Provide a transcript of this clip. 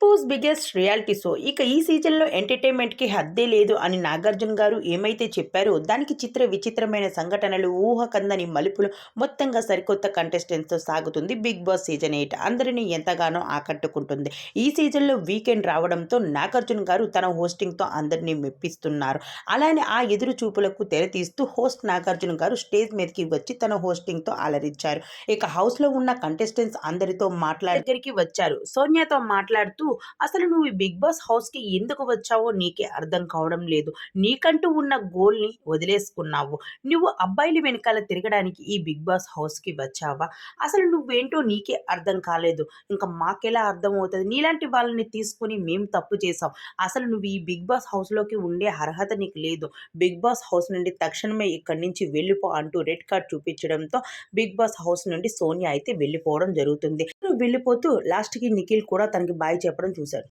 Boss biggest reality show ఇక ఈ సీజన్లో ఎంటర్టైన్మెంట్కి హద్దే లేదు అని నాగార్జున గారు ఏమైతే చెప్పారో దానికి చిత్ర విచిత్రమైన సంఘటనలు ఊహకందని మలుపులు మొత్తంగా సరికొత్త కంటెస్టెంట్స్తో సాగుతుంది బిగ్ బాస్ సీజన్ ఎయిట్. అందరినీ ఎంతగానో ఆకట్టుకుంటుంది. ఈ సీజన్లో వీకెండ్ రావడంతో నాగార్జున గారు తన హోస్టింగ్తో అందరినీ మెప్పిస్తున్నారు. అలానే ఆ ఎదురు చూపులకు తెరతీస్తూ హోస్ట్ నాగార్జున గారు స్టేజ్ మీదకి వచ్చి తన హోస్టింగ్తో అలరించారు. ఇక హౌస్లో ఉన్న కంటెస్టెంట్స్ అందరితో మాట్లాడి దగ్గరికి వచ్చారు. సోనియాతో మాట్లాడుతూ అసలు నువ్వు బిగ్ బాస్ హౌస్కి ఎందుకు వచ్చావో నీకే అర్థం కావడం లేదు. నీకంటూ ఉన్న గోల్ని వదిలేసుకున్నావు. నువ్వు అబ్బాయిలు వెనకాల తిరగడానికి ఈ బిగ్ బాస్ హౌస్కి వచ్చావా? అసలు నువ్వేంటో నీకే అర్థం కాలేదు. ఇంకా మాకెలా అర్థం అవుతుంది నీలాంటి వాళ్ళని తీసుకుని మేము తప్పు చేసాం అసలు నువ్వు ఈ బిగ్ బాస్ హౌస్లోకి ఉండే అర్హత నీకు లేదు. బిగ్ బాస్ హౌస్ నుండి తక్షణమే ఇక్కడి నుంచి వెళ్ళిపో అంటూ రెడ్ కార్డ్ చూపించడంతో బిగ్ బాస్ హౌస్ నుండి సోనియా అయితే వెళ్ళిపోవడం జరుగుతుంది. వెళ్ళిపోతూ లాస్ట్కి నిఖిల్ కూడా తనకి బాయ్ చెప్ప చెప్పడం చూశాడు